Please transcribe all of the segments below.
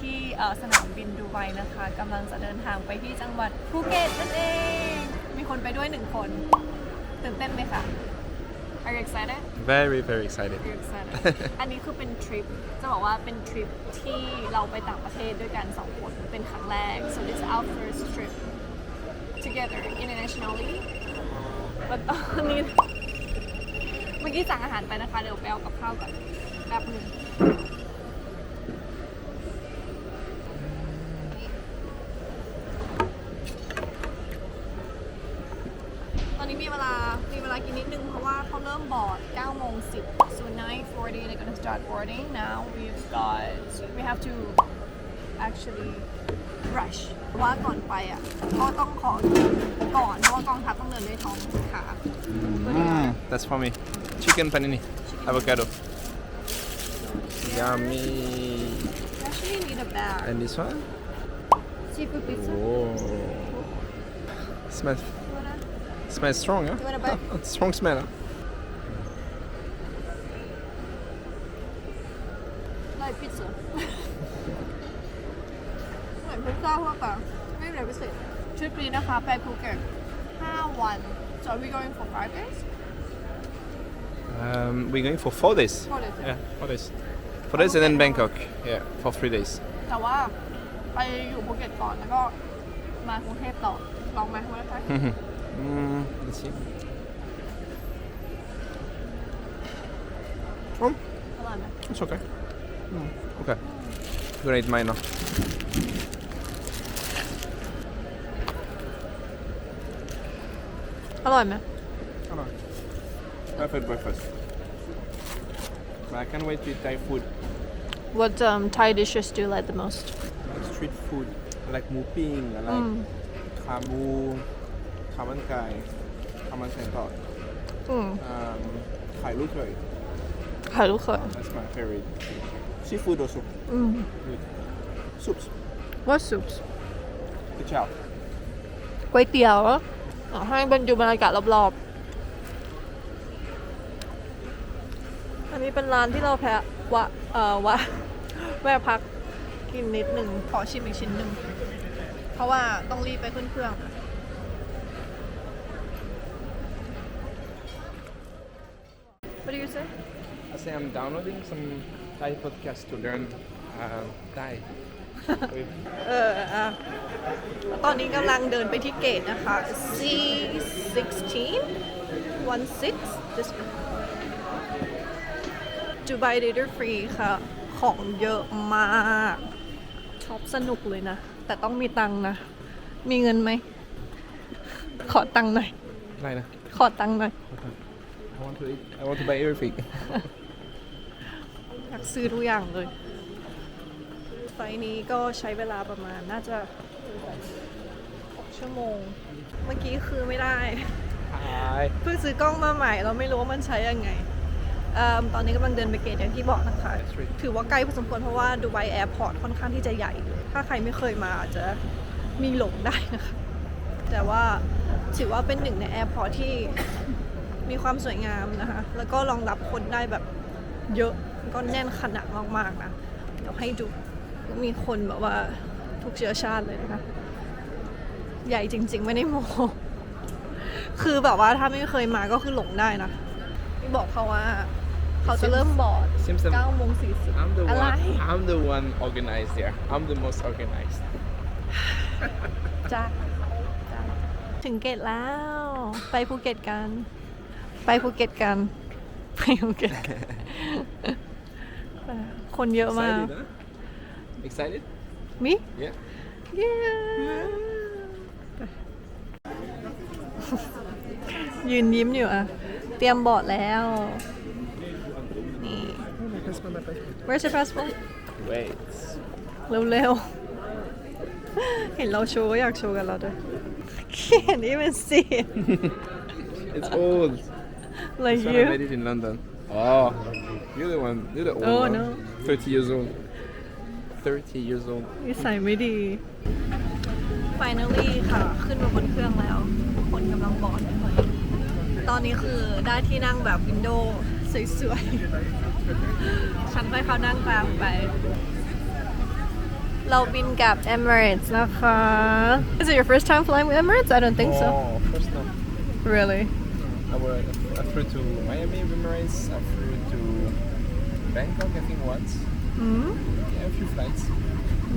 ที่เอ่อสนามบินดูไบนะคะกำลังจะเดินทางไปที่จังหวัดภูเก็ตนั่นเอง มีคนไปด้วยหนึ่งคนตื่นเต้นไหมคะ Are you excited? Very, very excited. Are you excited? อันนี้คือเป็นทริปจะบอกว่าเป็นทริปที่เราไปต่างประเทศด้วยกันสองคนเป็นครั้งแรก so this is our first trip together internationally แล้วตอนนี้เมื่อกี้สั่งอาหารไปนะคะเดี๋ยวไปเอากับข้าวก่อนแป๊บหนึง ราะว่าเขาเริ่มบอร์ด9โมง10 so 9:40 they're gonna start boarding now we've got we have to actually rush เพราะว่าก่อนไปอ่ะ ก็ต้องขอกินก่อน เพราะว่ากองทัพต้องเดินด้วยท้องขา Mm, that's for me. Chicken panini, avocado. Yummy. actually need a bag And this one? seafood pizza Whoa. Smells You wanna smells strong, huh? You want a bite? strong smell. Huh? เหมือนพิซซ่าทั่วไปไม่มีอะไรพิเศษทริปนี้นะคะไปภูเก็ต5วัน so are we going for five days Um, we're going for four days. Four days, yeah. Yeah, four days. Four days and then Bangkok. Yeah, for three days. แต่ว่าไปอยู่ภูเก็ตก่อนแล้วก็มากรุงเทพต่อลองไหมว่าได้ mm, let's see. Oh, อร่อยไหม it's okay. Mm, okay. Gonna eat mine now. อร่อยไหม Hello. Perfect breakfast. But I can't wait to eat Thai food. What um, Thai dishes do you like the most Like street food. I like mu ping. I like Mm. kamu, kaman kai, kaman kai taught. อืม Um, Thai lu khơi. ค่ะลูกเขย That's my favorite. Seafood also. อืม Good. Soups. What soups Good job. ก๋วยเตี๋ยวอะ ให้บรรจุบรรยากาศรอบๆ อันนี้เป็นร้านที่เราแพะวะเอ่อวะแวะพักกินนิดหนึ่งขอชิมอีกชิ้นหนึ่ง เพราะว่าต้องรีบไปขึ้นเครื่อง What do you say I say I'm downloading some Thai podcast to learn uh, Thai. With เอออะแล้วตอนนี้กำลังเดินไปที่เกตนะคะ C16 16 this Dubai Duty Free ค่ะ ของเยอะมากช็อปสนุกเลยนะ แต่ต้องมีตังค์นะ มีเงินไหม ขอตังค์หน่อย Lina. ขอตังค์หน่อย I want to eat. I want to buy everything. อยากซื้อทุกอย่างเลย ไฟล์นี้ก็ใช้เวลาประมาณน่าจะ 6 ชั่วโมง เมื่อกี้คือไม่ได้ Hi. เพิ่งซื้อกล้องมาใหม่เราไม่รู้ว่ามันใช้ยังไงเอิ่มตอนนี้กำลังเดินไปเกตอย่างที่บอกนะคะ That's right. ถือว่าใกล้พอสมควรเพราะว่าดูไบแอร์พอร์ตค่อนข้างที่จะใหญ่ ถ้าใครไม่เคยมาอาจจะมีหลงได้นะคะ แต่ว่าถือว่าเป็นหนึ่งในแอร์พอร์ตที่มีความสวยงามนะคะ แล้วก็รองรับคนได้แบบเยอะก็แน่นขนาดมากๆนะ เดี๋ยวให้ดู มีคนแบบว่าทุกเชื้อชาติเลยนะคะ ใหญ่จริง ๆ ไม่ได้โมคือแบบว่าถ้าไม่เคยมาก็คือหลงได้นะที่บอกเขาว่า เขาจะเริ่มบอร์ด Seems I'm, 9โมง40 I'm the อะไร one. I'm the one organized there. I'm the most organized. จ้าจ้าถึงเกตแล้ว ไปภูเก็ตกัน ไปภูเก็ตกัน ไปภูเก็ตกัน คนเยอะมาก Excited, huh? Excited? มิ Yeah. เย้ยืนยิ้มอยู่อะเตรียมบอร์ดแล้ว นี่ Where's your passport Wait. เร็วๆ เห็นเราโชว์ก็อยากโชว์กันเราด้วย Can't even see it It's old. like This one I you made it in London. Oh, you're the one. You're the old Oh, one. no. 30 years old. 30 years old. นิสัยไม่ดี Finally ค่ะ ขึ้นมาบนเครื่องแล้ว คนกำลังบอร์ดตอนนี้คือได้ที่นั่งแบบ Window สวยๆ ฉันไปเขานั่งตามไป เราบินกับ Emirates นะคะ Is it your first time flying with Emirates? I don't think so. Oh, first time. Really? I, were, I flew to Miami Emirates. I flew to Bangkok, I think once. Mm? Yeah, a few flights.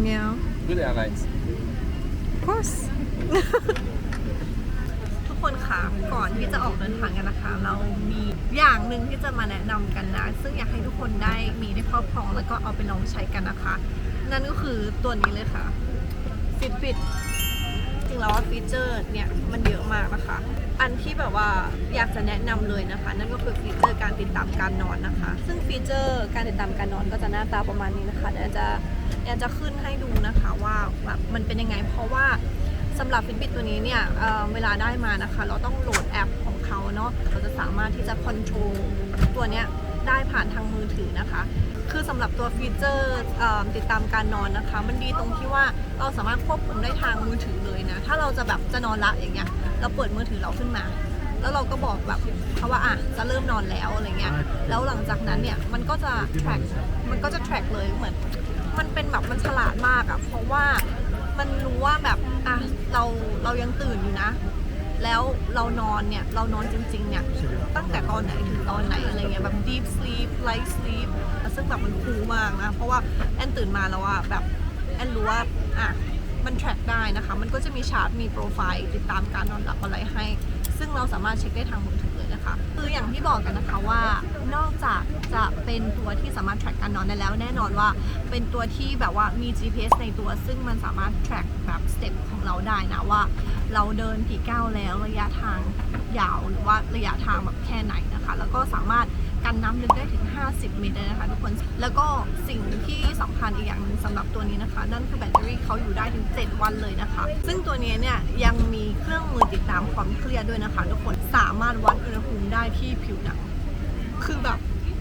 Yeah. Good airlines. Of course ทุกคนคะก่อนที่จะออกเดินทางกันนะคะ เรามีอย่างหนึ่งที่จะมาแนะนำกันนะ ซึ่งอยากให้ทุกคนได้มีได้ครอบครองแล้วก็เอาไปลองใช้กันนะคะ นั่นก็คือตัวนี้เลยค่ะ Fitbit จริงแล้วฟีเจอร์เนี่ยมันเยอะมากนะคะ อันที่แบบว่าอยากจะแนะนำเลยนะคะ นั่นก็คือฟีเจอร์การติดตามการนอนนะคะ ซึ่งฟีเจอร์การติดตามการนอนก็จะหน้าตาประมาณนี้นะคะเดี๋ยวจะเดี๋ยวจะขึ้นให้ดูนะคะว่าแบบมันเป็นยังไง เพราะว่าสำหรับ Fitbit ตัวนี้เนี่ยเเวลาได้มานะคะ เราต้องโหลดแอปของเขาเนาะเราจะสามารถที่จะคอนโทรลตัวเนี้ย ได้ผ่านทางมือถือนะคะ คือสำหรับตัวฟีเจอร์เอ่อติดตามการนอนนะคะ มันดีตรงที่ว่าเราสามารถควบคุมได้ทางมือถือเลยนะ ถ้าเราจะแบบจะนอนละอย่างเงี้ย เราเปิดมือถือเราขึ้นมา แล้วเราก็บอกแบบเขาว่าอะจะเริ่มนอนแล้วอะไรเงี้ย แล้วหลังจากนั้นเนี่ยมันก็จะ track มันก็จะ track เลยเหมือน มันเป็นแบบมันฉลาดมากอะ่ะเพราะว่ามันรู้ว่าแบบอะเราเรายังตื่นอยู่นะ แล้วเรานอนเนี่ย เรานอนจริงๆเนี่ย ตั้งแต่ตอนไหนถึงตอนไหนอะไรเงี้ยแบบ deep sleep light sleep ซึ่งแบบมันคูลมากนะ เพราะว่าแอนตื่นมาแล้วอะแบบแอนรู้ว่าอะมัน track ได้นะคะ มันก็จะมีชาร์ตมีโปรไฟล์ติดตามการนอนหลับอะไรให้ ซึ่งเราสามารถเช็คได้ทางมือถือเลยนะ คะคืออย่างที่บอกกันนะคะว่านอกจากจะเป็นตัวที่สามารถ track การนอนได้แล้ว แน่นอนว่าเป็นตัวที่แบบว่ามี GPS ในตัวซึ่งมันสามารถ track แบบ step ของเราได้นะว่า เราเดินกี่ก้าวแล้วระยะทางยาวหรือว่าระยะทางแบบแค่ไหนนะคะ แล้วก็สามารถ กันน้ำลึกได้ถึง 50 เมตรเลยนะคะทุกคน แล้วก็สิ่งที่สำคัญอีกอย่างหนึงสำหรับตัวนี้นะคะ นั่นคือแบตเตอรี่เขาอยู่ได้ถึง 7 วันเลยนะคะ ซึ่งตัวนี้เนี่ยยังมีเครื่องมือติดตามความเครียดด้วยนะคะ ทุกคนสามารถวัดอุณหภูมิได้ที่ผิวหนัง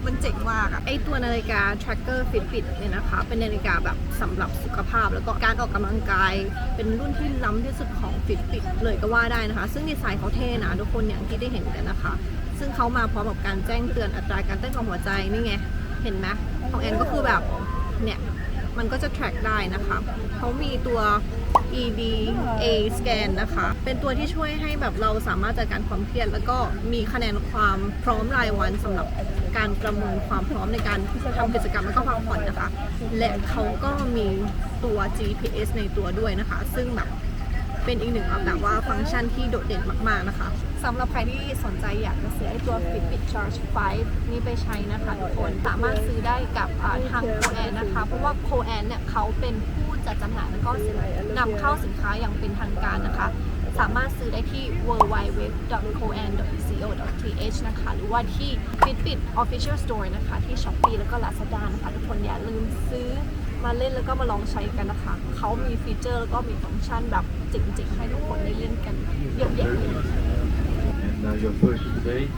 มันเจ๋งมากอะไอตัวนาฬิกา tracker Fitbit เนี่ยนะคะ เป็นนาฬิกาแบบสำหรับสุขภาพ แล้วก็การออกกำลังกาย เป็นรุ่นที่ล้ำที่สุดของ Fitbit เลยก็ว่าได้นะคะ ซึ่งดีไซน์เขาเท่นะทุกคนอย่างที่ได้เห็นกันนะคะ ซึ่งเขามาพร้อมกับการแจ้งเตือนอัตราการเต้นของหัวใจนี่ไง เห็นไหมของแอนก็คือแบบเนี่ยมันก็จะ track ได้นะคะเขามีตัว EDA scan นะคะ เป็นตัวที่ช่วยให้แบบเราสามารถจัดการความเครียด แล้วก็มีคะแนนความพร้อมรายวันสำหรับการประเมินความพร้อมในการทำกิจกรรมแล้วก็พักผ่อนนะคะ และเขาก็มีตัว GPS ในตัวด้วยนะคะ ซึ่งแบบเป็นอีกหนึ่งแบบว่าฟังก์ชันที่โดดเด่นมากๆนะคะ สำหรับใครที่สนใจอยากจะซื้อไอตัว Fitbit Charge 5 นี้ไปใช้นะคะทุกคนสามารถซื้อได้กับทางโคแอนนะคะ เพราะว่าโคแอนเนี่ยเขาเป็นผู้จัดจำหน่ายแล้วก็นำเข้าสินค้าอย่างเป็นทางการนะคะ สามารถซื้อได้ที่ www.coan.co.th นะคะ หรือว่าที่ Fitbit Official Store นะคะ ที่ Shopee แล้วก็ Lazada นะคะทุกคนอย่าลืมซื้อมาเล่นแล้วก็มาลองใช้กันนะคะ เขามีฟีเจอร์แล้วก็มีฟังก์ชันแบบเจ๋งๆให้ทุกคนได้เล่นกันเยอะแยะเลย And uh, your first today,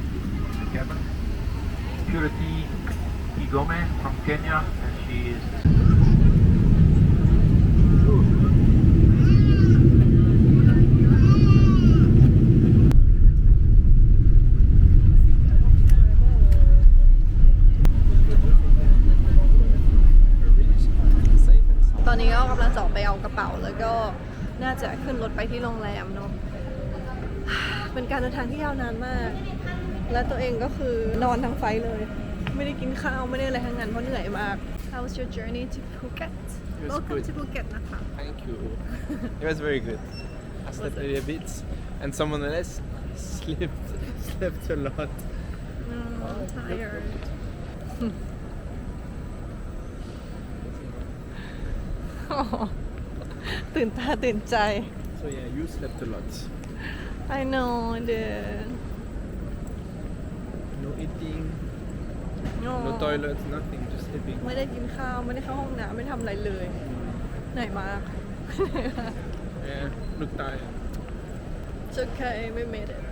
the cabin. Security Igome from Kenya, and she is ตอนนี้ก็กำลังจะออกไปเอากระเป๋าแล้วก็น่าจะขึ้นรถไปที่โรงแรมเนาะ เป็นการเดินทางที่ยาวนานมาก และตัวเองก็คือนอนทั้งไฟล์เลย ไม่ได้กินข้าว ไม่ได้อะไรทั้งนั้นเพราะเหนื่อยมาก How was your journey to Phuket was Welcome good. to Phuket นะคะ Thank you. it was very good. I slept a little bit, and someone else slept slept a lot. Mm, tired ตื่นตาตื่นใจ So yeah, you slept a lot. I know dude No eating, no no toilet, nothing, just sleeping. ไม่ได้กินข้าว ไม่ได้เข้าห้องน้ำไม่ทำอะไรเลยเหนื่อยมาก Yeah, look tired. It's okay we made it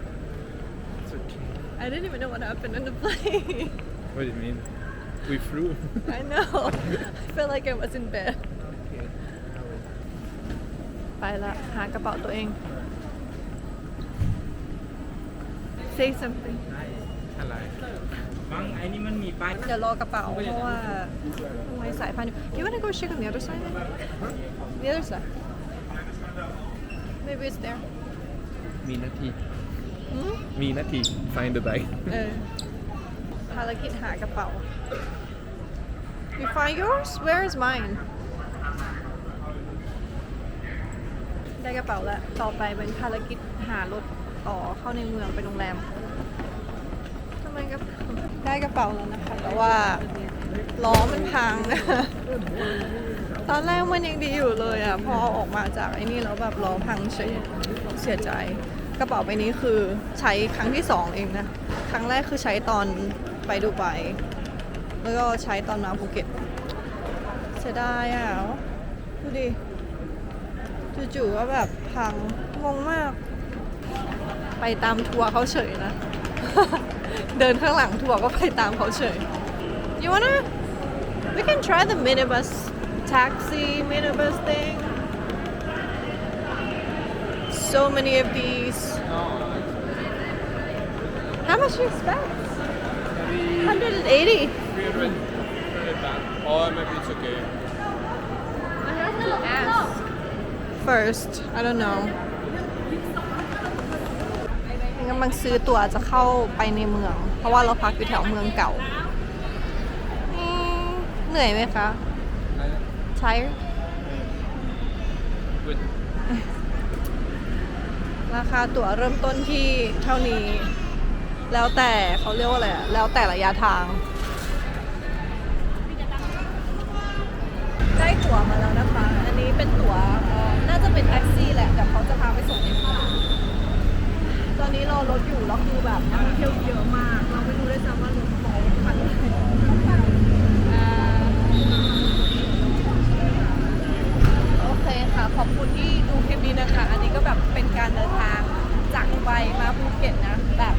It's okay. I didn't even know what happened on the plane What do you mean? We flew. I know I felt like I was in bed okay. ไปละหากระเป๋าตัวเอง Say something อะไร บางไอ้นี่มันมีป้าย เดี๋ยวรอกระเป๋าเพราะว่าทำไมสายพันธุ์อยู่ You wanna go check on the other side then? The other side Maybe it's there มีนาที หืม มีนาที find the bag เออภารกิจหากระเป๋า You find yours? Where is mine? ได้กระเป๋าแล้ว ต่อไปเป็นภารกิจหารถ ต่อเข้าในเมืองไปโรงแรมทำไมกระได้กระเป๋าแล้วนะคะ แต่ว่าล้อมันพังนะตอนแรกมันยังดีอยู่เลยอะพอออกมาจากไอ้นี่แล้วแบบล้อพังเฉยเสียใจ กระเป๋าใบนี้คือใช้ครั้งที่สองเองนะครั้งแรกคือใช้ตอนไปดูไบแล้วก็ใช้ตอนมาภูเก็ตเสียดายอะดูดิจู่ๆก็แบบพังงงมาก ไปตามทัวร์เขาเฉยนะ เดินข้างหลังทัวร์ก็ไปตามเขาเฉย you wanna we can try the minibus taxi minibus thing so many of these how much do you expect 180 or maybe it's okay I have to ask first I don't know กำลังซื้อตั๋วจะเข้าไปในเมือง เพราะว่าเราพักอยู่แถวเมืองเก่าอืมเหนื่อยไหมคะใช้ good ราคาตั๋วเริ่มต้นที่เท่านี้ แล้วแต่เขาเรียกว่าอะไรอะแล้วแต่ระยะทาง ได้ตั๋วมาแล้วนะคะ อันนี้เป็นตั๋วเอ่อน่าจะเป็นแท็กซี่แหละแต่เขาจะพาไปส่งในเมือง ตอนนี้รอรถอยู่แล้วคือแบบนักท่องเที่ยวเยอะมาก เราไม่รู้ด้วยซ้ำว่ารถเขาคันไหนโอเคค่ะ ขอบคุณที่ดูคลิปนี้นะคะ อันนี้ก็แบบเป็นการเดินทางจากไบมาภูเก็ตนะ แบบ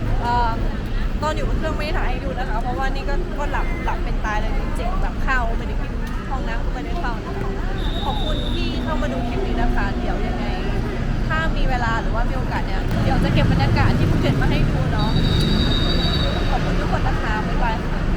ตอนอยู่บนเครื่องไม่ได้ถ่ายให้ดูนะคะ เพราะว่านี่ก็ก็หลับหลับเป็นตายเลยจริงๆแบบเข้าไม่ได้กินห้องน้ำก็ไม่ได้เข้านะคะขอบคุณที่เข้ามาดูคลิปนี้นะคะ เดี๋ยวยังไง ถ้ามีเวลาหรือว่ามีโอกาสเนี่ยเดี๋ยวจะเก็บบรรยากาศที่ภูเก็ตมาให้ดูเนาะขอบคุณทุกคนนะคะบ๊ายบายค่ะ